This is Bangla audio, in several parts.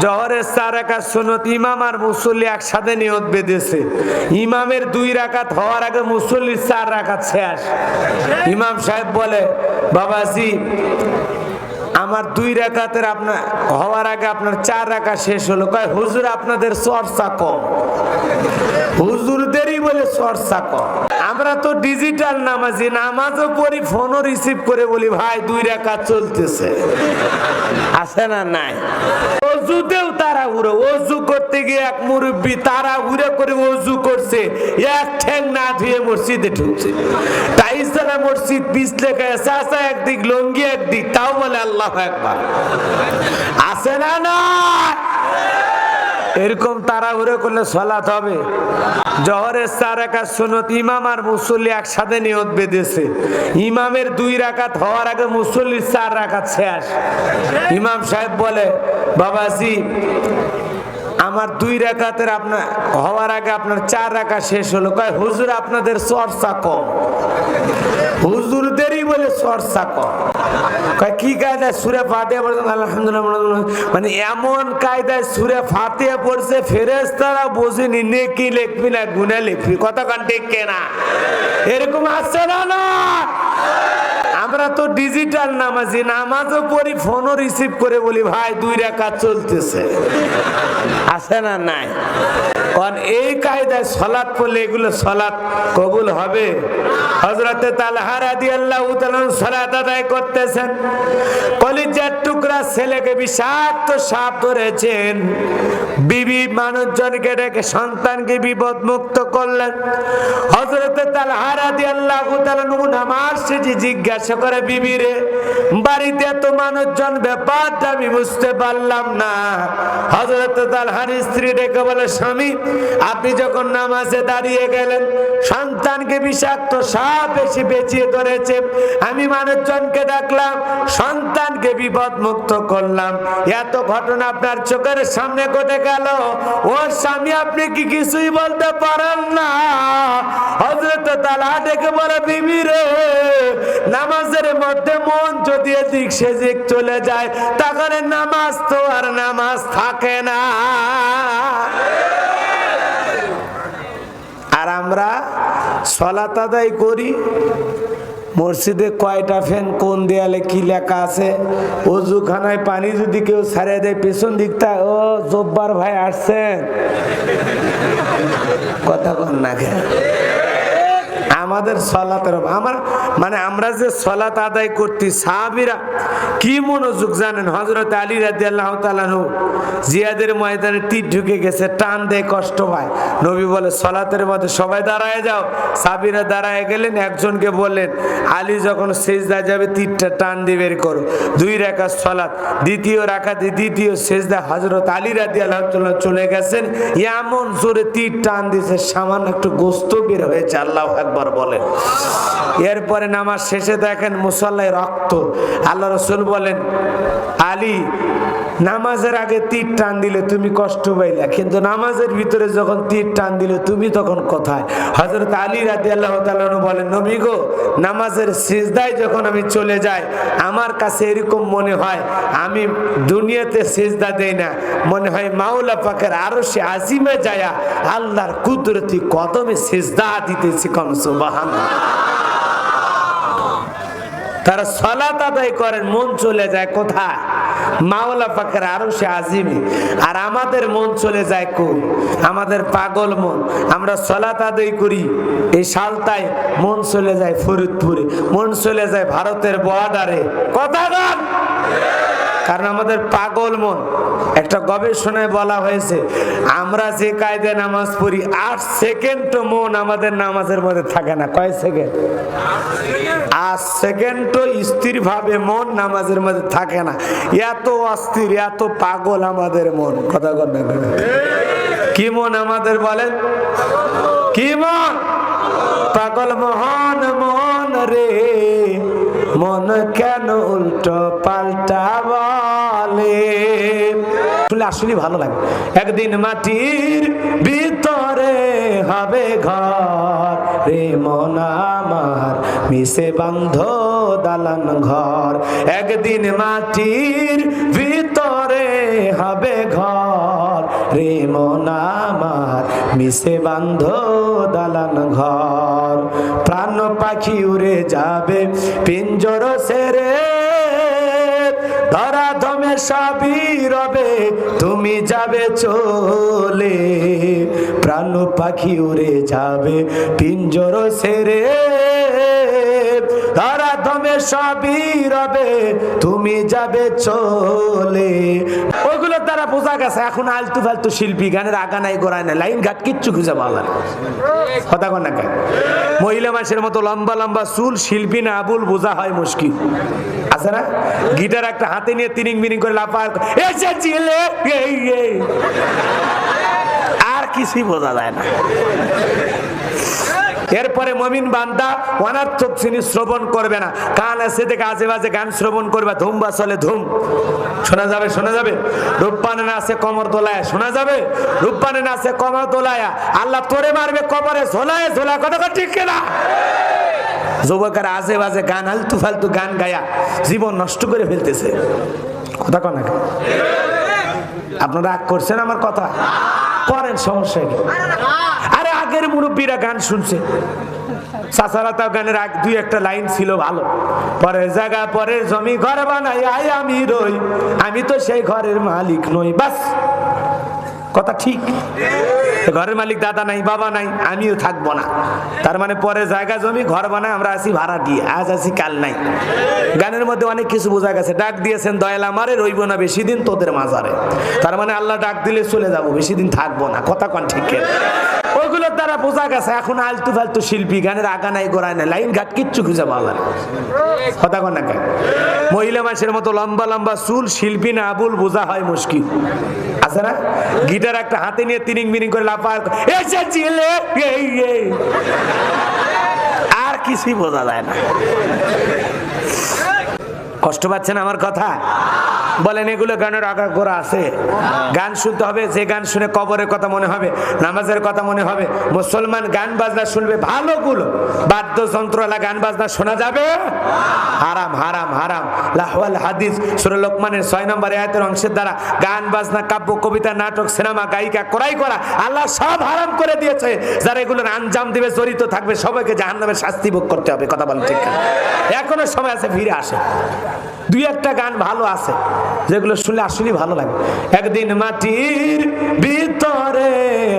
জহরের চার রাকাত সুনত ইমাম আর মুসল্লি একসাথে নিয়ত বেঁধেছে। ইমামের দুই রাকাত হওয়ার আগে মুসল্লির চার রাকাত শেষ। ইমাম সাহেব বলে, বাবাজি, আমার দুই রাকাতের আপনার হওয়ার আগে আপনার চার রাকাত শেষ হলো। কয়, হুজুর, আপনাদের চর্চা কম। হুজুরদেরই বলে চর্চা কম। আমরা তো ডিজিটাল নামাজি, নামাজও পড়ি ফোনও রিসিভ করে বলি, ভাই, দুই রাকাত চলতেছে। আছে না নাই? অজুতেও তারা উড়ে অজু করতে গিয়ে এক মুরব্বী তারা উড়ে করে অজু করছে, এক না ধুয়ে মসজিদে ঢুকছে। টাইসারা মসজিদ পিছলে গেছে চাষা একদিক, লঙ্গি একদিক, তাও বলে আল্লাহ একবার আছে না না এরকম তারা তাড়াহুড়ো করলে সলাত হবে। জহরের চার একা সুনত ইমাম আর মুসল্লি একসাথে নিয়ত বেঁধেছে। ইমামের দুই রাকাত হওয়ার আগে মুসল্লির চার রাখাত শেষ। ইমাম সাহেব বলে, বাবাজি আমার দুই রাকাতের আপনার হওয়ার আগে আপনার চার রাখা শেষ হলো। কয়, হুজুর, আপনাদের চর্চা কম। হুজুরদেরই বলে চর্চা কম। কয়, কি কায়দায় সুরে ফাতে আলহামদুলিল্লাহ মানে এমন কায়দায় সুরে ফাতে পড়ছে ফেরেস তারা বোঝেনি নেকি লিখবি না গুনে লিখবি। কত কান্টে কেনা? এরকম আসছে না না? আমরা তো ডিজিটাল নামাজি, নামাজও পড়ি ফোনও রিসিভ করে বলি, ভাই, দুই রাকাত চলতেছে। আছে না নাই? কারণ এই কায়দায় সলাৎ পড়লে এগুলো সলাৎ কবুল হবে। হজরতে তালহা রাদি আল্লাহ সলাৎ আদায় করতেছেন। কলিজার টুকরা ছেলেকে বিষাক্ত সাপ ধরেছেন। বিবি মানুষজনকে ডেকে সন্তানকে বিপদ মুক্ত করলেন। হজরতে তালহা রাদি আল্লাহ নামাজ সেটি জিজ্ঞাসা করে বিবিরে বাড়িতে এত মানুষজন ব্যাপারটা আমি বুঝতে পারলাম না। হজরত তালহার স্ত্রী ডেকে বলে, স্বামী, আপনি যখন নামাজে দাঁড়িয়ে গেলেন, সন্তানকে বিষাক্ত সাপ এসে বেঁচিয়ে ধরেছে। আমি মানুষজনকে ডাকলাম, সন্তানকে বিপদ মুক্ত করলাম। এত ঘটনা আপনার চোখের সামনে ঘটে গেল ওর স্বামী, আপনি কি কিছুই বলতে পারেন না? হজরত তালা ডেকে বলে, বিবি রে, নামাজের মধ্যে মন যদি এদিক সেদিক চলে যায়, তাহলে নামাজ তো আর নামাজ থাকে না। আর আমরা সলাত আদায় করি। মসজিদে কয়টা ফ্যান, কোন দেয়ালে কি লেখা আছে অজুখানায় পানি যদি কেউ ছাড়িয়ে দেয়, পেছন দিকটা, ও জব্বার ভাই আসছেন কথা কন না? আমাদের সলাতের আমার মানে আমরা যে সলাত আদায় করতে সাহাবিরা কি মনোযোগ জানেন? হজরত আলী রাজি আল্লাহ জিয়াদের ময়দানে তীর ঢুকে গেছে, টান দেয়, কষ্ট পায়। নবী বলে, সলাতের মধ্যে সবাই দাঁড়ায় যাও। সাবিরা দাঁড়ায় গেলেন, একজনকে বললেন, আলী যখন সেজদা যাবে, তীরটা টান দিয়ে বের করো। দুই রেখা সলাত, দ্বিতীয় রাখাতে দ্বিতীয় সেজদা হজরত আলী রাজি আল্লাহ চলে গেছেন। এমন জোরে তীর টান দিয়েছে, সামান্য একটু গোস্ত বের হয়েছে, আল্লাহ একবার বলেন। এরপরে নামাজ শেষে দেখেন মুসল্লায় রক্ত। আল্লাহ রসুল বলেন, আলী, নামাজের আগে তীর টান দিলে তুমি কষ্ট পাইলা, কিন্তু নামাজের ভিতরে যখন তীর টান দিলে তুমি তখন কোথায়? হজরত আলী রাজি আল্লাহ বলেন, নবী গো, নামাজের সিজদায় যখন আমি চলে যাই, আমার কাছে এরকম মনে হয়, আমি দুনিয়াতে সিজদা দেই না। মনে হয় মাওলা পাকের আরও সে আজিমে যায়া আল্লাহর কুদরতি কদমে সিজদা দিতেছি কম। তারা সলাত আদায় করেন, মন চলে যায় কোথায়? মাওলা পাখের আরও সে আজিমে। আর আমাদের মন চলে যায় কই আমাদের পাগল মন। আমরা সলাত আদায় করি, এই সালতায় মন চলে যায় ফরিদপুরে, মন চলে যায় ভারতের বর্ডারে কথা গান কারণ আমাদের পাগল মন। একটা গবেষণায় বলা হয়েছে, আমরা যে কায়দায় নামাজ পড়ি, আট সেকেন্ড মন আমাদের নামাজের মধ্যে থাকে না। কয় সেকেন্ড? আট সেকেন্ড স্থির ভাবে মন নামাজের মধ্যে থাকে না। এত অস্থির, এত পাগল আমাদের মন। কথা না কি মন আমাদের বলেন? কি মন? পাগল মহান মন রে। মন কেন উল্টো পাল্টা বলে শুনলে আসলে ভালো লাগে। একদিন মাটির ভিতরে হবে ঘর, রে মন আমার, মিশে বান্ধ দালান ঘর। একদিন মাটির ভিতরে হবে ঘর, রে মন আমার, মিশে বান্ধ দালান ঘর। প্রাণ পাখি উড়ে যাবে, পিঞ্জর সেরে ধরা সবই তুমি যাবে চলে। প্রাণ পাখি উড়ে যাবে, পিঞ্জর সেরে। ধরা ধমে সবই রবে, তুমি যাবে চলে। দ্বারা বোঝা গেছে, এখন আলতু ফালতু শিল্পী, গানের আগা নাই গোড়ায় নাই, লাইন ঘাট কিচ্ছু খুঁজে পাওয়া কথা কন না মহিলা মানুষের মতো লম্বা লম্বা চুল শিল্পী না, আবুল বোঝা হয় মুশকিল। না? গিটার একটা হাতে নিয়ে তিনিং বিনিং করে লাফার এসেছিলে। আর কিছুই বোঝা যায় না। এরপরে মমিন বান্দা অনার্থক শ্রেণি শ্রবণ করবে না কান আছে দেখে আজে বাজে গান শ্রবণ করবে, ধুম বা চলে ধুম। শোনা যাবে শোনা যাবে? রূপপানে নাচে কমর দোলায়, শোনা যাবে? রূপপানে নাচে কমর দোলায়া। আল্লাহ তোরে মারবে কবরে, ঝোলায় ঝোলা, কথা ঠিক না যুবকের আজে বাজে গান, আলতু ফালতু গান গায়া জীবন নষ্ট করে ফেলতেছে। কথা কন? আপনারা রাগ করছেন আমার কথা? করেন সমস্যা কি? আরে আগের মুরব্বীরা গান শুনছে। গানের এক দুই একটা লাইন ছিল ভালো। পরের জায়গা পরের জমি ঘর বানাই, আয় আমি রই। আমি তো সেই ঘরের মালিক নই, বাস। কথা ঠিক। ঘরের মালিক দাদা নাই, বাবা নাই, আমিও থাকব না। তার মানে পরে জায়গা জমি, ঘর বানায় আমরা আছি ভাড়া দিয়ে, আজ আছি কাল নাই। গানের মধ্যে অনেক কিছু বোঝা গেছে। ডাক দিয়েছেন, দয়াল আমারে, রইব না বেশি দিন তোদের মাজারে। তার মানে আল্লাহ ডাক দিলে চলে যাব, বেশি দিন থাকব না। কথা কন ঠিক ওইগুলোর দ্বারা বোঝা গেছে, এখন আলতু ফালতু শিল্পী, গানের আগা নাই, গোড়ায় নাই, লাইন ঘাট কিচ্ছু খুঁজে পাওয়া না। কথা কন না? মহিলা মানুষের মতো লম্বা লম্বা চুল শিল্পী না, আবুল বোঝা হয় মুশকিল। আছে না? গিটার একটা হাতে নিয়ে তিনিং মিনিং করে লাফা এই। আর কিছুই বোঝা যায় না। কষ্ট পাচ্ছেন আমার কথা? বলেন, এগুলো গানের আগা গোড়া আছে। গান শুনতে হবে, যে গান শুনে কবরের কথা মনে হবে, নামাজের কথা মনে হবে, মুসলমান গান বাজনা শুনবে, ভালোগুলো। বাদ্যযন্ত্রওয়ালা গান বাজনা শোনা যাবে? হারাম হারাম হারাম। লাহওয়াল হাদিস, সুরে লোকমানের ছয় নম্বর আয়াতের অংশের দ্বারা গান বাজনা, কাব্য, কবিতা, নাটক, সিনেমা, গায়িকা করাই করা, আল্লাহ সব হারাম করে দিয়েছে। যারা এগুলোর আঞ্জাম দিবে, জড়িত থাকবে, সবাইকে জাহান্নামের শাস্তি ভোগ করতে হবে। কথা বলেন ঠিক এখনও সময় আছে, ফিরে আসে দুই একটা গান ভালো আছে, যেগুলো শুনলে আসলে ভালো লাগে। একদিন মাটির ভিতরে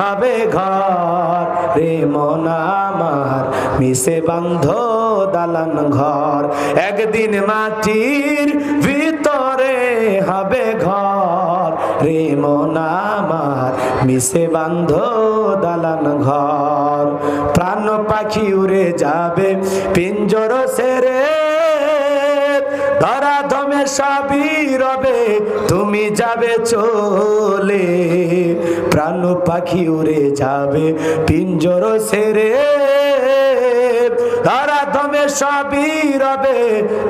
হবে ঘর, রে মন আমার, মিশে বান্ধ দালান ঘর। একদিন মাটির ভিতরে হবে ঘর, রে মন আমার, মিশে বান্ধ দালান ঘর। প্রাণ পাখি উড়ে যাবে, পিঞ্জর সেরে ধরা ধমে সবই রবে, তুমি যাবে চলে। প্রাণ পাখি উড়ে যাবে, পিঞ্জর সেরে। ধরা ধমে সবই রবে,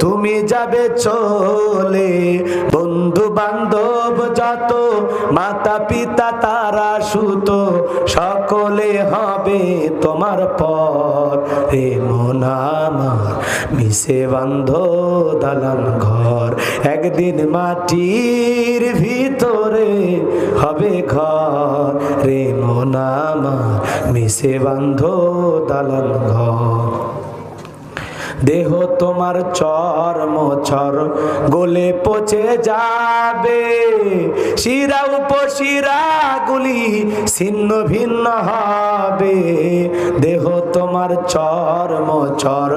তুমি যাবে চলে। বন্ধু বান্ধব যত মাতা পিতা তারা সুত, সকলে হবে তোমার পর। রে মন আমার, মিশে বান্ধ দালান ঘর। একদিন মাটির ভিতরে হবে ঘর। রে মন আমার, মিশে বান্ধ দালান ঘর। দেহ তোমার চর্ম চর গোলে পচে যাবে। শিরা উপশিরা গুলি ছিন্ন ভিন্ন হবে। দেহ তোমার চর্ম চর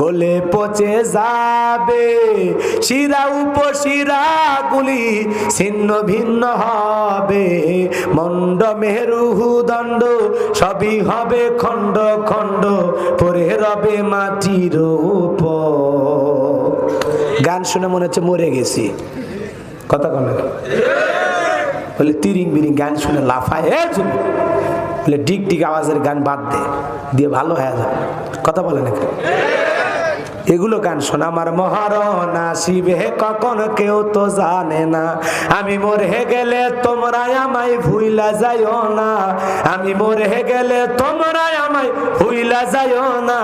গোলে পচে যাবে। শিরা উপশিরা গুলি ছিন্ন ভিন্ন হবে। মন্ড মেরুহু দণ্ড, সবই হবে খণ্ড খণ্ড, পরে রবে মাটির উপর গান শুনে মনে হচ্ছে মরে গেছি। কথা কন বলে, তিরিং বিরিং গান শুনে লাফায় বলে ডিগ ডিগ আওয়াজের গান বাদ দে, দিয়ে ভালো হয়ে যাবে কথা বলে নাকি এগুলো গান শোনা আমার মহারণ আসিবে কখন কেউ তো জানে না। আমি মরে গেলে তোমরা আমায় ভুইলা যাইও না। আমি মরে গেলে তোমরা আমায় ভুইলা যাইও না।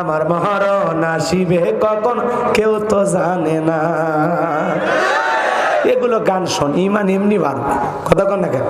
আমার মহারণ আসিবে কখন কেউ তো জানে না। এগুলো গান শোন, ইমান এমনি বাড়বে। কথা না কেন?